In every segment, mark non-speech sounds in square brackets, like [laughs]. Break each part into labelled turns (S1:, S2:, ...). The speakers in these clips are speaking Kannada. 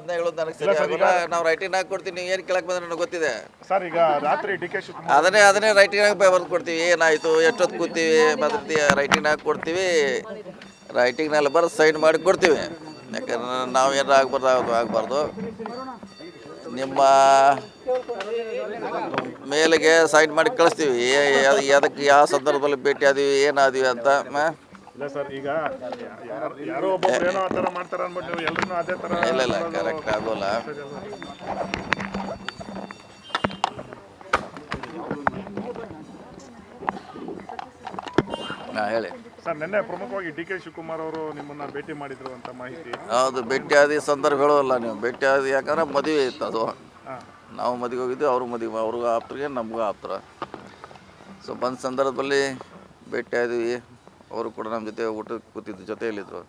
S1: ಅದನ್ನ ಹೇಳೋದು ನನಗೆ ಸರಿ ಆಗಲ್ಲ ನಾವು ರೈಟಿಂಗ್ ಹಾಕಿ ಕೊಡ್ತೀವಿ ನೀವು ಏನು ಕೇಳಕ್ಕೆ ಬಂದ್ರೆ ನನಗೆ ಗೊತ್ತಿದೆ.
S2: ಸರ್ ಈಗ ರಾತ್ರಿ ಡಿ ಕೆ ಶಿವಕುಮಾರ್
S1: ಅದನ್ನೇ ಅದನ್ನೇ ರೈಟಿಂಗ್ ಬರ್ದು ಕೊಡ್ತೀವಿ. ಏನಾಯಿತು ಎಷ್ಟೊತ್ತು ಕೂತೀವಿ ಮತ್ತೆ ರೈಟಿಂಗ್ ಹಾಕಿ ಕೊಡ್ತೀವಿ. ರೈಟಿಂಗ್ನಲ್ಲಿ ಬರೆದು ಸೈನ್ ಮಾಡಿ ಕೊಡ್ತೀವಿ. ಯಾಕಂದ್ರೆ ನಾವು ಏನಾರು ಆಗ್ಬಾರ್ದು ಆಗಬಾರ್ದು. ನಿಮ್ಮ ಮೇಲಿಗೆ ಸೈನ್ ಮಾಡಿ ಕಳಿಸ್ತೀವಿ. ಅದಕ್ಕೆ ಯಾವ ಸಂದರ್ಭದಲ್ಲಿ ಭೇಟಿ ಆದೀವಿ ಏನಾದೀವಿ ಅಂತ?
S2: ಇಲ್ಲ ಸರ್ ಈಗ ಯಾರು ಒಬ್ಬೊಬ್ರು ಏನೋ ಆ ಥರ ಮಾಡ್ತಾರೆ ಅಂದ್ಬಿಟ್ಟು ನೀವು ಎಲ್ಲರೂ ಅದೇ ಥರ
S1: ಇಲ್ಲ ಇಲ್ಲ ಕರೆಕ್ಟ್ ಆಗೋಲ್ಲ. ನಾ ಹೇಳಿ.
S2: ಸರ್ ನಿನ್ನೆ ಪ್ರಮುಖವಾಗಿ ಡಿ ಕೆ ಶಿವಕುಮಾರ್ ಅವರು ನಿಮ್ಮನ್ನ ಭೇಟಿ ಮಾಡಿದ್ರು ಅಂತ ಮಾಹಿತಿ.
S1: ಹೌದು ಭೇಟಿ ಆದಿ ಸಂದರ್ಭ ಹೇಳೋಲ್ಲ ನೀವು. ಭೇಟಿ ಆದಿ ಯಾಕಂದ್ರೆ ಮದುವೆ ಇತ್ತು ಅದು. ನಾವು ಮದುವೆ ಹೋಗಿದ್ವಿ ಅವ್ರ ಮದುವೆ ಅವ್ರಿಗೂ ಆಪ್ತರಿಗೆ ನಮಗೂ ಆಪ್ತರ ಸೊ ಬಂದ ಸಂದರ್ಭದಲ್ಲಿ ಭೇಟಿ ಆದ್ವಿ. ಅವರು ಕೂಡ ನಮ್ಮ ಜೊತೆ ಊಟ ಕೂತಿದ್ದು ಜೊತೆಯಲ್ಲಿದ್ದರು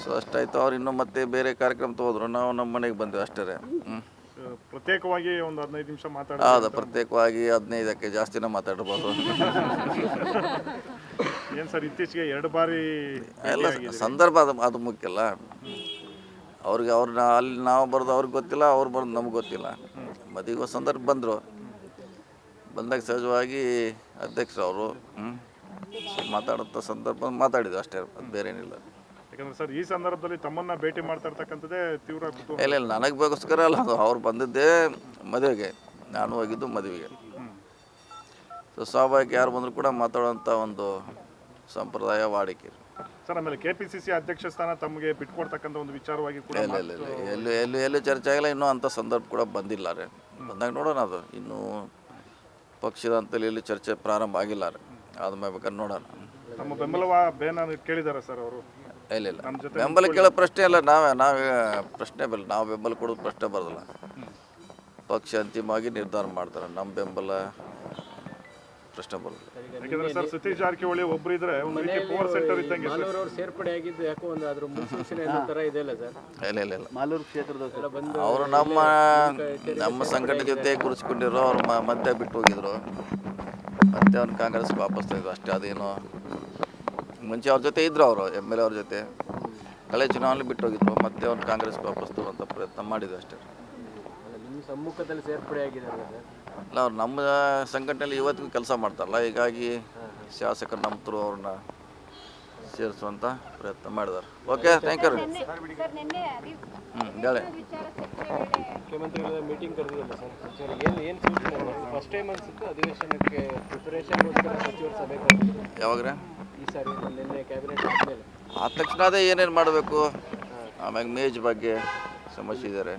S1: ಸೊ ಅಷ್ಟಾಯ್ತು. ಅವ್ರು ಇನ್ನೂ ಮತ್ತೆ ಬೇರೆ ಕಾರ್ಯಕ್ರಮ ಹೋದರು ನಾವು ನಮ್ಮ ಮನೆಗೆ ಬಂದ್ವಿ ಅಷ್ಟೇ ಹ್ಞೂ
S2: ಪ್ರತ್ಯೇಕವಾಗಿ ಒಂದು ಹದಿನೈದು ನಿಮಿಷ ಮಾತಾಡ
S1: ಹೌದು ಪ್ರತ್ಯೇಕವಾಗಿ ಹದಿನೈದಕ್ಕೆ ಜಾಸ್ತಿನೇ ಮಾತಾಡ್ಬೋದು. [laughs]
S2: ಏನು ಸರ್ ಇತ್ತೀಚೆಗೆ ಎರಡು ಬಾರಿ
S1: ಎಲ್ಲ ಸಂದರ್ಭ ಅದು ಅದು ಮುಖ್ಯ ಅಲ್ಲ. ಅವ್ರಿಗೆ ಅವ್ರನ್ನ ಅಲ್ಲಿ ನಾವು ಬರೋದು ಅವ್ರಿಗೆ ಗೊತ್ತಿಲ್ಲ ಅವ್ರು ಬರೋದು ನಮ್ಗೆ ಗೊತ್ತಿಲ್ಲ. ಮದುವೆ ಸಂದರ್ಭ ಬಂದರು. ಬಂದಾಗ ಸಹಜವಾಗಿ ಅಧ್ಯಕ್ಷರು ಅವರು ಮಾತಾಡುತ್ತ ಸಂದರ್ಭ ಮಾತಾಡಿದ್ದು ಅಷ್ಟೇ ಅದು ಬೇರೆ ಏನಿಲ್ಲ
S2: ಯಾಕಂದ್ರೆ ಸರ್ ಈ ಸಂದರ್ಭದಲ್ಲಿ ತಮ್ಮನ್ನ ಭೇಟಿ ಮಾಡ್ತಾ ಇರ್ತಕ್ಕಂಥದ್ದೇ ತೀವ್ರ ಕುತೂಹಲ.
S1: ಇಲ್ಲ ಇಲ್ಲ ನನಗೆ ಬೇಕೋಸ್ಕರ ಅಲ್ಲ ಅದು ಅವ್ರು ಬಂದಿದ್ದೇ ಮದುವೆಗೆ ನಾನು ಹೋಗಿದ್ದು ಮದುವೆಗೆ. ಸೊ ಸ್ವಾಭಾವಿಕ ಯಾರು ಬಂದರೂ ಕೂಡ ಮಾತಾಡುವಂಥ ಒಂದು ಸಂಪ್ರದಾಯ ವಾಡಿಕೆ.
S2: ಸರ್ ಆಮೇಲೆ ಕೆ ಪಿ ಸಿ ಸಿ ಅಧ್ಯಕ್ಷ ಸ್ಥಾನ ತಮಗೆ ಬಿಟ್ಕೊಡ್ತಕ್ಕಂಥ ಒಂದು ವಿಚಾರವಾಗಿ ಕೂಡ
S1: ಇಲ್ಲ ಇಲ್ಲ ಇಲ್ಲ ಎಲ್ಲೂ ಎಲ್ಲೂ ಎಲ್ಲೂ ಚರ್ಚೆ ಆಗಿಲ್ಲ ಇನ್ನೂ ಅಂಥ ಸಂದರ್ಭ ಕೂಡ ಬಂದಿಲ್ಲ ರೀ. ಬಂದಾಗ ನೋಡೋಣ ಅದು ಇನ್ನೂ ಪಕ್ಷದ ಅಂತಲ್ಲಿ ಎಲ್ಲೂ ಚರ್ಚೆ ಪ್ರಾರಂಭ ಆಗಿಲ್ಲ ರೀ. ಆದ್ಮೇಲೆ ಮಾಡ್ಬೇಕಾದ್ರೆ ನೋಡೋಣ.
S2: ನಮ್ಮ ಬೆಂಬಲವ ಬೇನ ಕೇಳಿದ್ದಾರೆ ಸರ್ ಅವರು.
S1: ಇಲ್ಲ ಇಲ್ಲ. ಬೆಂಬಲ ಕೇಳೋ ಪ್ರಶ್ನೆ ಅಲ್ಲ ನಾವೇ ನಾವೇ ಪ್ರಶ್ನೆ ಬರಲ್ಲ. ನಾವು ಬೆಂಬಲ ಕೊಡೋದು ಪ್ರಶ್ನೆ ಬರೋದಿಲ್ಲ ಪಕ್ಷ ಅಂತಿಮವಾಗಿ ನಿರ್ಧಾರ ಮಾಡ್ತಾರೆ. ನಮ್ಮ ಬೆಂಬಲ ಪ್ರಶ್ನೆ ಬರಲ್ಲ.
S2: ಯಾಕಂದ್ರೆ ಸರ್ ಸತೀಶ್ ಜಾರಕಿಹೊಳಿ ಒಬ್ರು ಇದ್ರೆ ಒಂದು ರೀತಿ ಪವರ್ ಸೆಂಟರ್ ಇದ್ದಂಗೆ ಸರ್.
S3: ಮಾಲೂರವ್ರು ಸೇರ್ಪಡೆ ಆಗಿದ್ದು ಯಾಕೋ ಒಂದು ಅದ್ರ ಮುನ್ಸೂಚನೆ ಅನ್ನೋ ಥರ ಇದೆಯಲ್ಲ ಸರ್?
S1: ಇಲ್ಲ ಇಲ್ಲ ಇಲ್ಲ.
S4: ಮಾಲೂರು ಕ್ಷೇತ್ರದ
S3: ಎಲ್ಲ ಬಂದು
S1: ಅವರು ನಮ್ಮ ನಮ್ಮ ಸಂಘಟನೆ ಜೊತೆ ಗುರುಸ್ಕೊಂಡಿರೋ ಅವ್ರು ಮ- ಮತ್ತೆ ಬಿಟ್ಟು ಹೋಗಿದ್ರು. ಮತ್ತೆ ಅವ್ನು ಕಾಂಗ್ರೆಸ್ ವಾಪಸ್ ತೆಗೆದು ಅಷ್ಟೇ ಅದೇನು. ಮುಂಚೆ ಅವ್ರ ಜೊತೆ ಇದ್ರು ಅವರು ಎಂ ಎಲ್ ಎ ಅವ್ರ ಜೊತೆ. ಹಳೆ ಚುನಾವಣೆ ಬಿಟ್ಟು ಹೋಗಿದ್ರು ಮತ್ತೆ ಅವ್ನು ಕಾಂಗ್ರೆಸ್ ವಾಪಸ್ ತರುವಂಥ ಪ್ರಯತ್ನ ಮಾಡಿದ್ರು ಅಷ್ಟೇ.
S3: ಸಮ್ಮುಖದಲ್ಲಿ ಸೇರ್ಪಡೆ ಆಗಿದ್ದಾರೆ ಸರ್?
S1: ಅಲ್ಲ ಅವ್ರು ನಮ್ಮ ಸಂಘಟನೆಯಲ್ಲಿ ಇವತ್ತಿಗೂ ಕೆಲಸ ಮಾಡ್ತಾರಲ್ಲ ಹೀಗಾಗಿ ಶಾಸಕರು ನಮ್ಮ ಥ್ರೂ ಅವ್ರನ್ನ ಸೇರಿಸುವಂಥ ಪ್ರಯತ್ನ ಮಾಡಿದ್ದಾರೆ. ಓಕೆ ಥ್ಯಾಂಕ್ ಯು
S5: ಸರ್ ನಿನ್ನೆ ಅದಿ-
S1: ಹ್ಞೂ ಹೇಳಿ.
S3: ಮುಖ್ಯಮಂತ್ರಿಗಳ ಮೀಟಿಂಗ್ ಕರೆದಿಲ್ಲ ಸರ್. ಸಚಿವರು ಏನು ಏನು ಸೂಚನೆ ಫಸ್ಟ್ ಟೈಮ್ ಅನ್ಸುತ್ತೆ? ಅಧಿವೇಶನಕ್ಕೆ ಪ್ರಿಪರೇಷನ್ಗೋಸ್ಕರ ಸಚಿವರು ಸಭೆ
S1: ಯಾವಾಗ
S3: ಈ ಸಾರಿ ನಿನ್ನೆ ಕ್ಯಾಬಿನೆಟ್ ಆದಮೇಲೆ.
S1: ಆದ ತಕ್ಷಣ ಅದೇ ಏನೇನು ಮಾಡಬೇಕು? ಆಮ್ಯಾಗ ಮೇಜ್ ಬಗ್ಗೆ ಸಮಸ್ಯೆ ಇದ್ದಾರೆ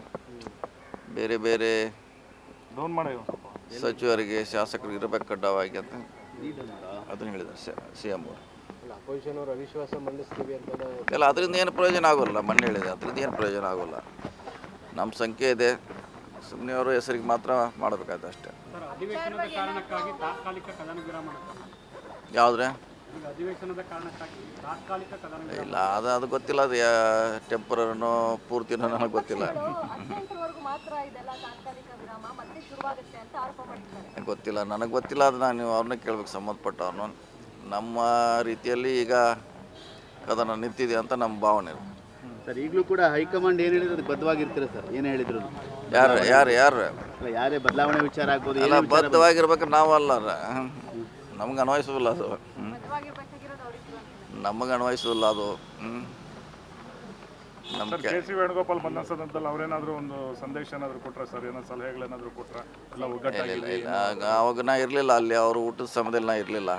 S1: ಬೇರೆ ಬೇರೆ
S2: ಡೌನ್ ಮಾಡಿ
S1: ಸಚಿವರಿಗೆ ಶಾಸಕರಿಗೆ ಇರಬೇಕು ಕಡ್ಡಾಯವಾಗಿ ಅಂತ ಅದನ್ನು ಹೇಳಿದ್ದಾರೆ ಸಿ ಎಂ ಅವರು.
S3: ಅಲ್ಲ ಅಪೋಸಿಷನ್ ಅವರು ಅವಿಶ್ವಾಸ ಮಂಡಿಸ್ತೀವಿ ಅಂತ
S1: ಇಲ್ಲ ಅದರಿಂದ ಏನು ಪ್ರಯೋಜನ ಆಗೋಲ್ಲ ಮೊನ್ನೆ ಹೇಳಿದೆ ಅದರಿಂದ ಏನು ಪ್ರಯೋಜನ ಆಗೋಲ್ಲ. ನಮ್ಮ ಸಂಖ್ಯೆ ಇದೆ. ಸುಮ್ಮನೆ ಅವರು ಹೆಸರಿಗೆ ಮಾತ್ರ ಮಾಡಬೇಕಾಯ್ತು ಅಷ್ಟೇ.
S6: ಅಧಿವೇಶನದ ಕಾರಣಕ್ಕಾಗಿ ತಾತ್ಕಾಲಿಕ ಕದನ ವಿರಾಮ
S1: ಯಾವುದ್ರೆ?
S6: ಈಗ ಅಧಿವೇಶನದ ಕಾರಣಕ್ಕಾಗಿ ತಾತ್ಕಾಲಿಕ ಕದನ
S1: ಇಲ್ಲ ಅದು ಅದು ಗೊತ್ತಿಲ್ಲ. ಅದು ಟೆಂಪರನೋ ಪೂರ್ತಿನೋ ನನಗೆ ಗೊತ್ತಿಲ್ಲ.
S5: ಹದಿನೆಂಟರವರೆಗೂ ಮಾತ್ರ ಇದೆಲ್ಲ ತಾತ್ಕಾಲಿಕ ವಿರಾಮ ಮತ್ತೆ ಶುರುವಾಗುತ್ತೆ ಅಂತ ಆರೋಪ ಮಾಡಿದ್ದಾರೆ.
S1: ಗೊತ್ತಿಲ್ಲ. ನನಗೆ ಗೊತ್ತಿಲ್ಲ ಅದು ನಾನು ನೀವು ಅವ್ರನ್ನ ಕೇಳ್ಬೇಕು ಸಂಬಂಧಪಟ್ಟವ್ರನ್ನ ನಮ್ಮ ರೀತಿಯಲ್ಲಿ ಈಗ ಕದನ ನಿಂತಿದೆ ಅಂತ ನಮ್ಮ ಭಾವನೆ
S4: ಸರ್ ಈಗಲೂ ಕೂಡ ಹೈಕಮಾಂಡ್ ಏನು ಹೇಳಿದ್ರು ಅದಕ್ಕೆ ಬದ್ಧವಾಗಿರ್ತೀರ ಸರ್? ಏನು ಹೇಳಿದ್ರು?
S1: ಯಾರು ಯಾರು ಯಾರು?
S4: ಅಲ್ಲ ಯಾರೇ ಬದಲಾವಣೆ ವಿಚಾರ ಆಗ್ಬೋದು
S1: ಎಲ್ಲ
S4: ಏನೇ ವಿಚಾರ
S1: ಬದ್ಧವಾಗಿರ್ಬೇಕು ನಾವು ಅಲ್ಲ ನಮ್ಗೆ ಅನ್ವಯಿಸೋದಿಲ್ಲ ಅದು. ಹ್ಮ್. ನಮಗೆ ಅನ್ವಯಿಸೋದಿಲ್ಲ ಅದು. ಹ್ಞೂ ನಮ್ಮ
S2: ಸರ್ ಕೆ ಸಿ ವೇಣುಗೋಪಾಲ್ ಬಂದ ಅವ್ರೇನಾದ್ರು ಒಂದು ಸಂದೇಶ ಏನಾದರೂ ಕೊಟ್ರ ಸರ್? ಏನೋ ಸಲಹೆಗಳೇನಾದ್ರೂ ಕೊಟ್ರ? ಎಲ್ಲ
S1: ಇಲ್ಲ
S2: ಒಗ್ಗಟ್ಟಾಗಿ
S1: ಇಲ್ಲ ಆಗ ನಾ ಇರಲಿಲ್ಲ ಅಲ್ಲಿ ಅವರು ಊಟದ ಸಮಯದಲ್ಲಿ ನಾ ಇರಲಿಲ್ಲ.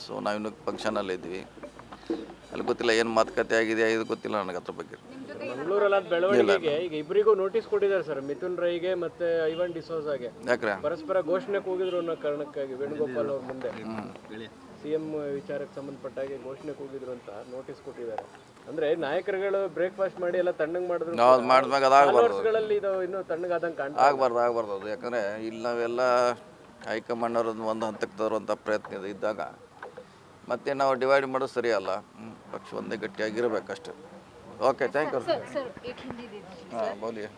S1: ಸೊ ನಾವಿನ್ನು ಫಂಕ್ಷನಲ್ಲಿ ಇದ್ವಿ ಅಲ್ಲಿ ಗೊತ್ತಿಲ್ಲ ಏನು ಮಾತುಕತೆ ಆಗಿದೆ ಇದು ಗೊತ್ತಿಲ್ಲ ನನಗೆ ಅದ್ರ ಬಗ್ಗೆ.
S3: ಮಂಗಳೂರಲ್ಲಿ ಬೆಳವಣಿಗೆಗೆ ಈಗ ಇಬ್ಬರಿಗೂ ನೋಟಿಸ್ ಕೊಟ್ಟಿದ್ದಾರೆ ಸರ್ ಮಿಥುನ್ ರೈಗೆ ಮತ್ತೆ ಐವನ್ ಡಿಸೋಜಾಗೆ.
S1: ಯಾಕ್ರೆ?
S3: ಪರಸ್ಪರ ಘೋಷಣೆ ಕೂಗಿದ್ರು ಅನ್ನೋ ಕಾರಣಕ್ಕಾಗಿ ವೇಣುಗೋಪಾಲ್ ಅವ್ರ ಮುಂದೆ. ಸಿಎಂ ವಿಚಾರಕ್ಕೆ ಸಂಬಂಧಪಟ್ಟ ಹಾಗೆ ಘೋಷಣೆ ಕೂಗಿದ್ರು ಅಂತ ನೋಟಿಸ್ ಕೊಟ್ಟಿದ್ದಾರೆ. ಅಂದ್ರೆ ನಾಯಕರುಗಳು ಬ್ರೇಕ್ಫಾಸ್ಟ್ ಮಾಡಿ ಎಲ್ಲ ತಣ್ಣಗೆ ಮಾಡಿದ್ರು
S1: ನಾವು ಮಾಡಿದ್ಮ್ಯಾಗ ಅದು ಆಗಬಾರ್ದು.
S3: ಗಳಲ್ಲಿ ಇದು ಇನ್ನೂ ತಣ್ಣಗಾದಂಗೆ ಕಾಣ್ತಾ
S1: ಆಗಬಾರ್ದು ಆಗಬಾರ್ದು ಅದು. ಯಾಕಂದ್ರೆ ಇಲ್ಲಿ ನಾವೆಲ್ಲ ಹೈಕಮಾಂಡ್ ಅವ್ರದ್ದು ಒಂದು ಹಂತಕ್ಕೆ ತರುವಂಥ ಪ್ರಯತ್ನ ಇದ್ದಾಗ ಮತ್ತೆ ನಾವು ಡಿವೈಡ್ ಮಾಡೋದು ಸರಿ ಅಲ್ಲ ಪಕ್ಷ ಒಂದೇ ಗಟ್ಟಿಯಾಗಿರಬೇಕಷ್ಟೇ ಓಕೆ ಥ್ಯಾಂಕ್ ಯು ಹಾಂ ಬೋಲಿಯೇ